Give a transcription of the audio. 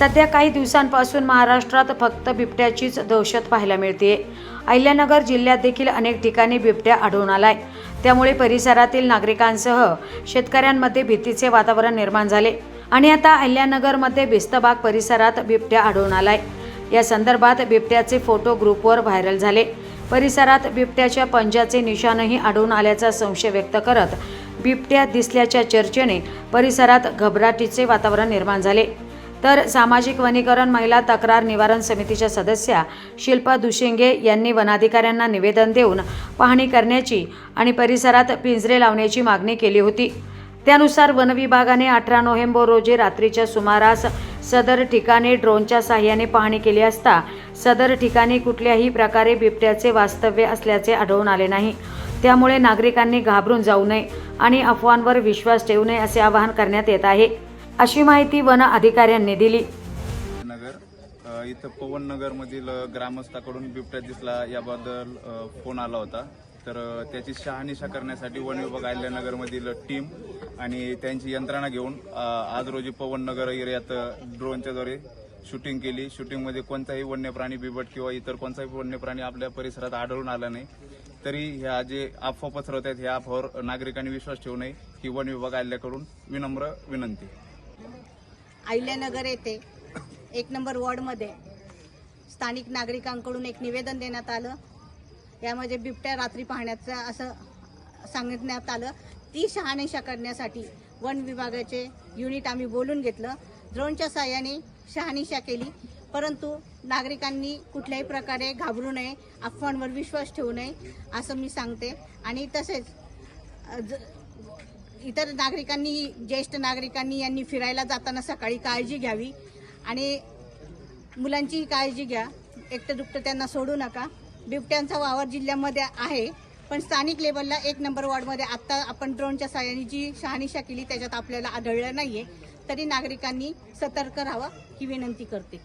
सध्या काही दिवसांपासून महाराष्ट्रात फक्त बिबट्याचीच दहशत पाहायला मिळते अहिल्यानगर जिल्ह्यात देखील अनेक ठिकाणी बिबट्या आढळून आलाय. त्यामुळे परिसरातील नागरिकांसह शेतकऱ्यांमध्ये भीतीचे वातावरण निर्माण झाले. आणि आता अहिल्यानगरमध्ये बिस्तबाग परिसरात बिबट्या आढळून आलाय. या संदर्भात बिबट्याचे फोटो ग्रुपवर व्हायरल झाले. परिसरात बिबट्याच्या पंजाचे निशाणही आढळून आल्याचा संशय व्यक्त करत बिबट्या दिसल्याच्या चर्चेने परिसरात घबराटीचे वातावरण निर्माण झाले. तर सामाजिक वनीकरण महिला तक्रार निवारण समितीच्या सदस्या शिल्पा दुशिंगे यांनी वनाधिकाऱ्यांना निवेदन देऊन पाहणी करण्याची आणि परिसरात पिंजरे लावण्याची मागणी केली होती. त्यानुसार वनविभागाने अठरा नोव्हेंबर रोजी रात्रीच्या सुमारास सदर ठिकाणी ड्रोनच्या साह्याने पाहणी केली असता सदर ठिकाणी कुठल्याही प्रकारे बिबट्याचे वास्तव्य असल्याचे आढळून आले नाही. त्यामुळे नागरिकांनी घाबरून जाऊ नये आणि अफवांवर विश्वास ठेवू नये असे आवाहन करण्यात येत आहे. अशी माहिती वन अधिकाऱ्यांनी दिली. नगर इथं पवन नगर मधील ग्रामस्थाकडून बिबट्या दिसला याबद्दल फोन आला होता. तर त्याची शहानिशा करण्यासाठी वन विभाग अहिल्यानगर मधील टीम आणि त्यांची यंत्रणा घेऊन आज रोजी पवन नगर एरियात ड्रोनच्या द्वारे शूटिंग केली. शूटिंगमध्ये कोणताही वन्य प्राणी बिबट किंवा इतर कोणताही वन्य प्राणी आपल्या परिसरात आढळून आला नाही. तरी ह्या जे अफवा पसरवत आहेत ह्या अफवावर नागरिकांनी विश्वास ठेवू नये ही वन विभाग आल्याकडून विनम्र विनंती. अहिल्यानगर येथे एक नंबर वॉर्डमध्ये स्थानिक नागरिकांकडून एक निवेदन देण्यात आलं. यामध्ये बिबट्या रात्री पाहण्याचं असं सांगण्यात आलं. ती शहानिशा करण्यासाठी वन विभागाचे युनिट आम्ही बोलून घेतलं. ड्रोनच्या साह्याने शहानिशा केली. परंतु नागरिकांनी कुठल्याही प्रकारे घाबरू नये अफवांवर विश्वास ठेवू नये असं मी सांगते. आणि तसेच ज- इतर नागरिकांनी ज्येष्ठ नागरिकांनी यांनी फिरायला जाताना सकाळी काळजी घ्यावी आणि मुलांचीही काळजी घ्या. एकटं दुकटं त्यांना सोडू नका. बिबट्यांचा वावर जिल्ह्यामध्ये आहे पण स्थानिक लेवलला एक नंबर वॉर्डमध्ये आत्ता आपण ड्रोनच्या साह्याने जी शहानिशा केली त्याच्यात आपल्याला आढळलं नाहीये. तरी नागरिकांनी सतर्क राहावं ही विनंती करते.